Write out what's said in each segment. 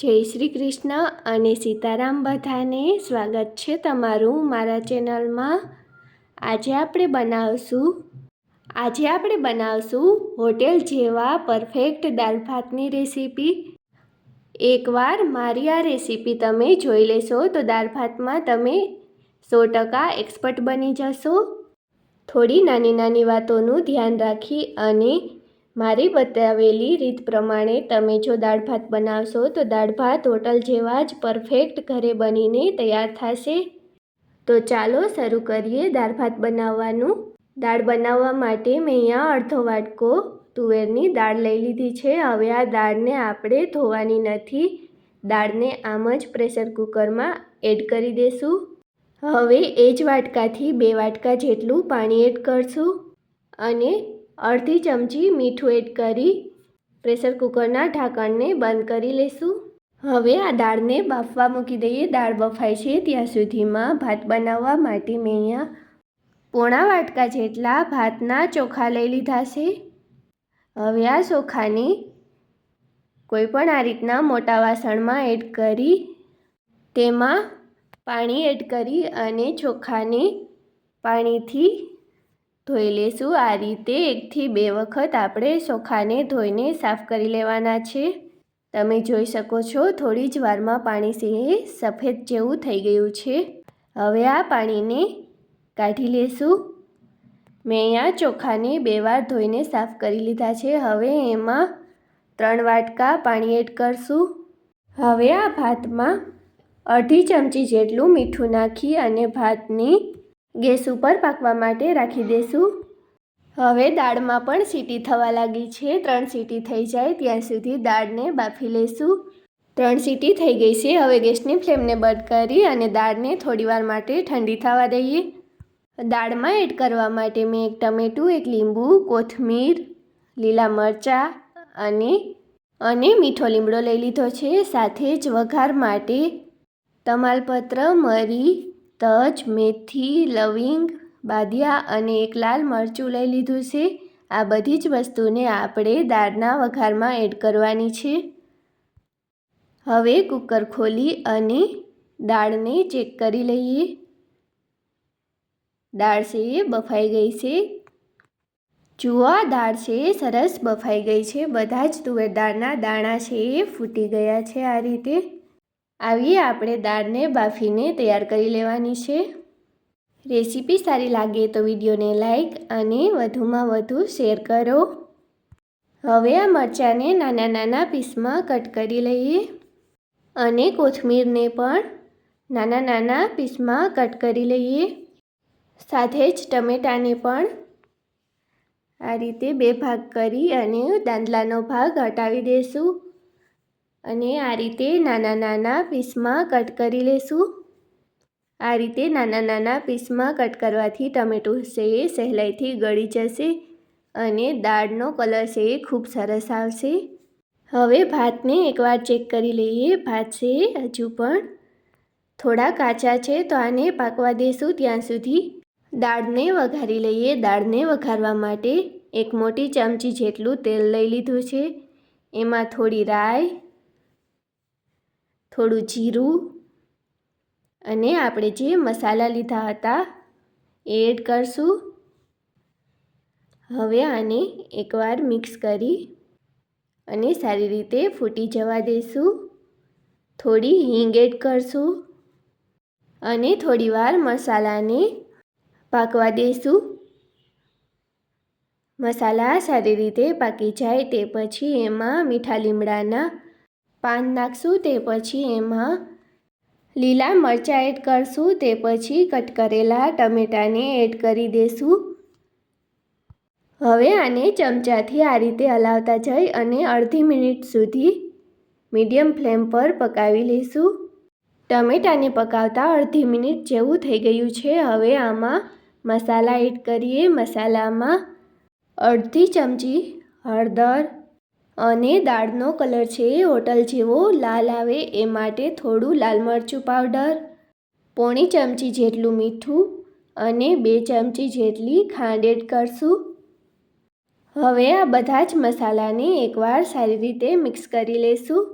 જય શ્રી કૃષ્ણ અને સીતારામ બધાને સ્વાગત છે તમારું મારા ચેનલમાં. આજે આપણે બનાવશું, આજે આપણે બનાવશું હોટેલ જેવા પરફેક્ટ દાળ ભાતની રેસીપી. એકવાર મારી આ રેસીપી તમે જોઈ લેશો તો દાળ ભાતમાં તમે સો ટકા એક્સપર્ટ બની જશો. થોડી નાની નાની વાતોનું ધ્યાન રાખી અને મારી બતાવેલી રીત પ્રમાણે તમે જો દાળ ભાત બનાવશો તો દાળ ભાત હોટલ જેવા જ પરફેક્ટ ઘરે બનીને તૈયાર થશે. તો ચાલો શરૂ કરીએ દાળ ભાત બનાવવાનું. દાળ બનાવવા માટે મેં અહીંયા અડધો વાટકો તુવેરની દાળ લઈ લીધી છે. હવે આ દાળને આપણે ધોવાની નથી. દાળને આમ જ પ્રેશર કુકરમાં એડ કરી દઈશું હવે એ જ વાટકાથી બે વાટકા જેટલું પાણી એડ કરશું. અને અડધી ચમચી મીઠું એડ કરી પ્રેશર કુકરના ઢાંકણને બંધ કરી લઈશું હવે આ દાળને બાફવા મૂકી દઈએ. દાળ બફાય છે ત્યાં સુધીમાં ભાત બનાવવા માટે મેં અહીંયા પોણા વાટકા જેટલા ભાતના ચોખા લઈ લીધા છે. હવે આ ચોખાને કોઈપણ આ રીતના મોટા વાસણમાં એડ કરી તેમાં પાણી એડ કરી અને ચોખાને પાણીથી ધોઈ લેશું. આ રીતે એકથી બે વખત આપણે ચોખાને ધોઈને સાફ કરી લેવાના છે. તમે જોઈ શકો છો, થોડી જ વારમાં પાણી છે, સફેદ જેવું થઈ ગયું છે. હવે આ પાણીને કાઢી લેશું. મેં અહીંયા ચોખાને બે વાર ધોઈને સાફ કરી લીધા છે. હવે એમાં ત્રણ વાટકા પાણી એડ કરશું. હવે આ ભાતમાં અડધી ચમચી જેટલું મીઠું નાખી અને ભાતને ગેસ ઉપર પાકવા માટે રાખી દઈશું હવે દાળમાં પણ સીટી થવા લાગી છે. ત્રણ સીટી થઈ જાય ત્યાં સુધી દાળને બાફી લઈશું ત્રણ સીટી થઈ ગઈ છે. હવે ગેસની ફ્લેમને બંધ કરી અને દાળને થોડીવાર માટે ઠંડી થવા દઈએ. દાળમાં એડ કરવા માટે મેં એક ટમેટું, એક લીંબુ, કોથમીર, લીલા મરચાં અને અને મીઠો લીમડો લઈ લીધો છે. સાથે જ વઘાર માટે તમાલપત્ર, મરી તજ, મેથી, લવિંગ બાદિયા અને એક લાલ મરચું લઈ લીધું છે. આ બધી જ વસ્તુને આપણે દાળના વઘારમાં એડ કરવાની છે. હવે કુકર ખોલી અને દાળને ચેક કરી લઈએ. દાળ છે એ બફાઈ ગઈ છે. જુઓ દાળ છે એ સરસ બફાઈ ગઈ છે. બધા જ તુવેર દાળના દાણા છે એ ફૂટી ગયા છે આ રીતે. આવી આપણે દાળને બાફીને તૈયાર કરી લેવાની છે. રેસીપી સારી લાગે તો વિડીયોને લાઈક અને વધુમાં વધુ શેર કરો. હવે આ મરચાંને નાના નાના પીસમાં કટ કરી લઈએ અને કોથમીરને પણ નાના નાના પીસમાં કટ કરી લઈએ. સાથે જ ટમેટાને પણ આ રીતે બે ભાગ કરી અને દાંદલાનો ભાગ હટાવી દઈશું અને આ રીતે નાના નાના પીસમાં કટ કરી લેશું. આ રીતે નાના નાના પીસમાં કટ કરવાથી ટમેટું છે એ સહેલાઈથી ગળી જશે અને દાળનો કલર છે એ ખૂબ સરસ આવશે. હવે ભાતને એકવાર ચેક કરી લઈએ. ભાત છે હજુ પણ થોડા કાચા છે તો આને પાકવા દઈશું ત્યાં સુધી. દાળને વઘારી લઈએ. દાળને વઘારવા માટે એક મોટી ચમચી જેટલું તેલ લઈ લીધું છે. એમાં થોડી રાઈ થોડું જીરું અને આપણે જે મસાલા લીધા હતા એ એડ કરશું. હવે આને એકવાર મિક્સ કરી અને સારી રીતે ફૂટી જવા દઈશું થોડી હિંગ એડ કરશું અને થોડીવાર મસાલાને પાકવા દઈશું મસાલા સારી રીતે પાકી જાય તે પછી એમાં મીઠા લીમડાના પાન નાખશું તે પછી એમાં લીલા મરચાં એડ કરશું, તે પછી કટ કરેલા ટમેટાને એડ કરી દઈશું હવે આને ચમચાથી આ રીતે હલાવતા જઈ અને અડધી મિનિટ સુધી મીડિયમ ફ્લેમ પર પકાવી લઈશું ટમેટાને પકાવતા અડધી મિનિટ જેવું થઈ ગયું છે. હવે આમાં મસાલા એડ કરીએ. મસાલામાં અડધી ચમચી હળદર અને દાળનો કલર છે એ હોટલ જેવો, લાલ આવે એ માટે થોડું લાલ મરચું પાવડર, પોણી ચમચી જેટલું મીઠું અને બે ચમચી જેટલી ખાંડ એડ કરશું હવે આ બધા જ મસાલાને એકવાર સારી રીતે મિક્સ કરી લઈશું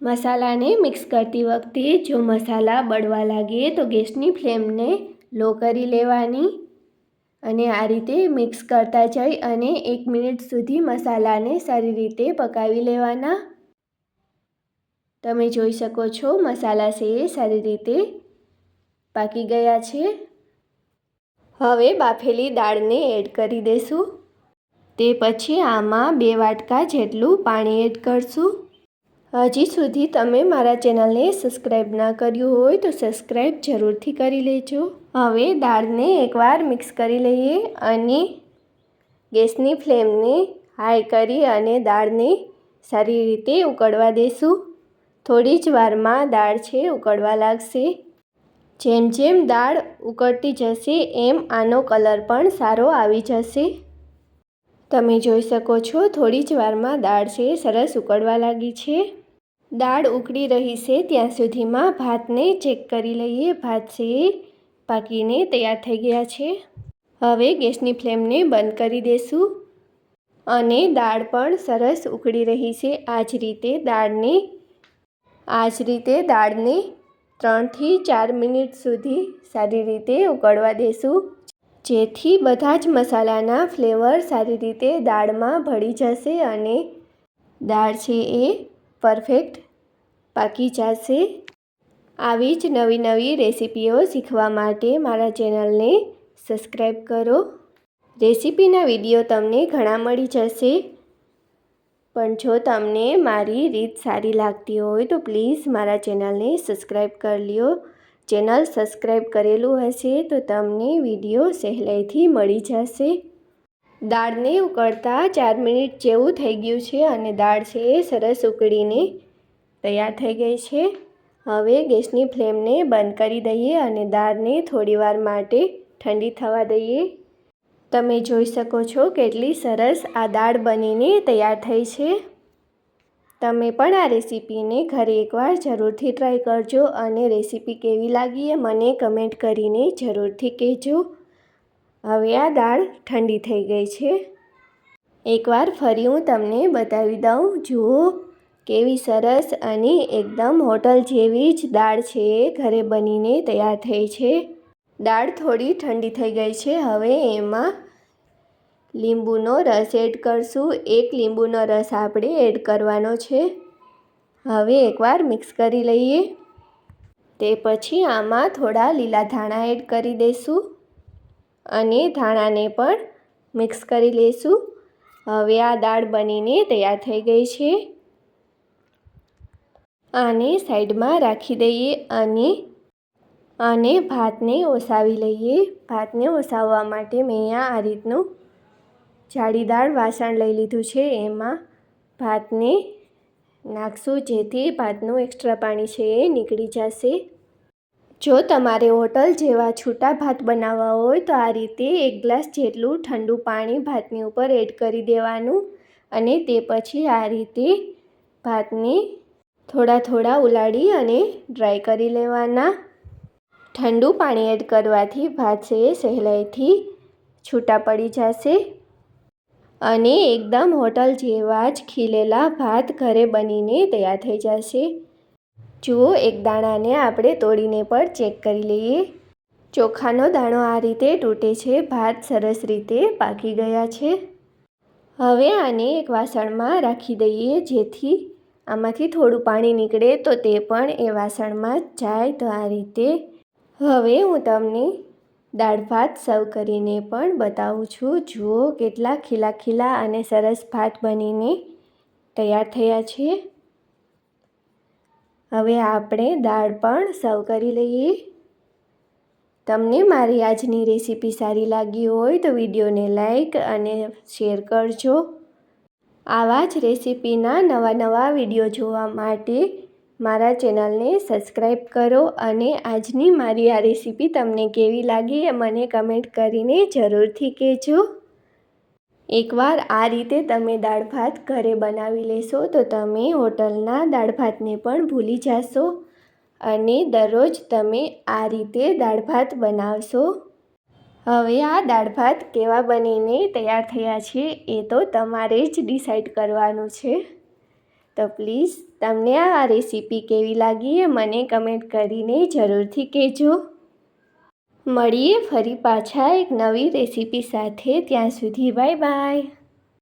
મસાલાને મિક્સ કરતી વખતે જો મસાલા બળવા લાગે તો ગેસની ફ્લેમને લો કરી લેવાની. અને આ રીતે મિક્સ કરતા જઈ અને એક મિનિટ સુધી મસાલાને સારી રીતે પકાવી લેવાના. તમે જોઈ શકો છો મસાલા છે સારી રીતે પાકી ગયા છે. હવે બાફેલી દાળને એડ કરી દઈશું તે પછી આમાં બે વાટકા જેટલું પાણી એડ કરશું. હજી સુધી તમે મારા ચેનલને સબસ્ક્રાઈબ ના કર્યું હોય તો સબસ્ક્રાઈબ જરૂરથી કરી લેજો. હવે દાળને એકવાર મિક્સ કરી લઈએ અને ગેસની ફ્લેમને હાઈ કરી અને દાળને સારી રીતે ઉકળવા દઈશું થોડી જ વારમાં દાળ છે, ઉકળવા લાગશે. જેમ જેમ દાળ ઉકળતી જશે, એમ આનો કલર પણ સારો આવી જશે. તમે જોઈ શકો છો, થોડી જ વારમાં દાળ છે, સરસ ઉકળવા લાગી છે. દાળ ઉકળી રહી છે, ત્યાં સુધીમાં ભાતને ચેક કરી લઈએ. ભાત છે પાકીને તૈયાર થઈ ગયા છે. હવે ગેસની ફ્લેમને બંધ કરી દઈશું અને દાળ પણ સરસ ઉકળી રહી છે. આ જ રીતે દાળને આ જ રીતે દાળને ત્રણથી ચાર મિનિટ સુધી સારી રીતે ઉકળવા દેશું. જેથી બધા જ મસાલાના ફ્લેવર સારી રીતે દાળમાં ભળી જશે અને દાળ છે એ પરફેક્ટ પાકી જશે. આવી જ નવી નવી રેસીપીઓ શીખવા માટે મારા ચેનલને સબસ્ક્રાઈબ કરો. રેસીપીના વીડિયો તમને ઘણા મળી જશે. પણ જો તમને મારી રીત સારી લાગતી હોય તો પ્લીઝ મારા ચેનલને સબસ્ક્રાઈબ કરી લ્યો. ચેનલ સબસ્ક્રાઈબ કરેલું હશે તો તમને વીડિયો સહેલાઈથી મળી જશે. દાળને ઉકળતા ચાર મિનિટ જેવું થઈ ગયું છે અને દાળ છે એ સરસ ઉકળીને તૈયાર થઈ ગઈ છે. હવે ગેસની ફ્લેમને બંધ કરી દઈએ અને દાળને થોડીવાર માટે ઠંડી થવા દઈએ. તમે જોઈ શકો છો કેટલી સરસ આ દાળ બનીને તૈયાર થઈ છે. તમે પણ આ રેસીપીને ઘરે એકવાર જરૂરથી ટ્રાય કરજો અને રેસીપી કેવી લાગી એ મને કમેન્ટ કરીને જરૂરથી કહેજો. હવે આ દાળ ઠંડી થઈ ગઈ છે. એકવાર ફરી હું તમને બતાવી દઉં. જુઓ. કેવી સરસ અને એકદમ હોટલ જેવી જ દાળ છે. ઘરે બનીને તૈયાર થઈ છે. દાળ થોડી ઠંડી થઈ ગઈ છે. હવે એમાં લીંબુનો રસ એડ કરશું. એક લીંબુનો રસ આપણે એડ કરવાનો છે. હવે એકવાર મિક્સ કરી લઈએ. તે પછી આમાં થોડા લીલા ધાણા એડ કરી દઈશું અને ધાણાને પણ મિક્સ કરી લઈશું હવે આ દાળ બનીને તૈયાર થઈ ગઈ છે. આને સાઈડમાં રાખી દઈએ અને અને ભાતને ઓસાવી લઈએ. ભાતને ઓસાવવા માટે મેં અહીંયા આ રીતનું જાળીદાર વાસણ લઈ લીધું છે. એમાં ભાતને નાખશું જેથી ભાતનું એક્સ્ટ્રા પાણી છે એ નીકળી જશે. જો તમારે હોટલ જેવા છૂટા ભાત બનાવવા હોય તો આ રીતે એક ગ્લાસ જેટલું ઠંડુ પાણી ભાતની ઉપર એડ કરી દેવાનું અને તે પછી આ રીતે ભાતને થોડા થોડા ઉલાળી અને ડ્રાય કરી લેવાના. ઠંડુ પાણી એડ કરવાથી ભાત છે સહેલાઈથી છૂટા પડી જશે અને એકદમ હોટલ જેવા જ ખીલેલા ભાત ઘરે બનીને તૈયાર થઈ જશે. જુઓ, એક દાણાને આપણે તોડીને પણ ચેક કરી લઈએ. ચોખાનો દાણો આ રીતે તૂટે છે, ભાત સરસ રીતે પાકી ગયા છે. હવે આને એક વાસણમાં રાખી દઈએ જેથી આમાંથી થોડું પાણી નીકળે તો તે પણ એ વાસણમાં જાય. તો આ રીતે હવે હું તમને દાળ ભાત સર્વ કરીને પણ બતાવું છું. જુઓ કેટલા ખીલા ખીલા અને સરસ ભાત બનીને તૈયાર થયા છે. હવે આપણે દાળ પણ સર્વ કરી લઈએ. તમને મારી આજની રેસીપી સારી લાગી હોય તો વિડીયોને લાઈક અને શેર કરજો. આવા જ રેસીપીના નવા નવા વીડિયો જોવા માટે મારા ચેનલને સબસ્ક્રાઈબ કરો અને આજની મારી આ રેસીપી તમને કેવી લાગી એ મને કમેન્ટ કરીને જરૂરથી કહેજો. એકવાર આ રીતે તમે દાળ ભાત ઘરે બનાવી લેશો તો તમે હોટલના દાળ ભાતને પણ ભૂલી જશો અને દરરોજ તમે આ રીતે દાળ ભાત બનાવશો. હવે આ દાળ ભાત કેવા બનીને તૈયાર થયા છે એ તો તમારે જ ડિસાઈડ કરવાનું છે. તો પ્લીઝ તમને આ રેસીપી કેવી લાગી એ મને કમેન્ટ કરીને જરૂરથી કહેજો. મળીએ ફરી પાછા એક નવી રેસીપી સાથે. ત્યાં સુધી બાય બાય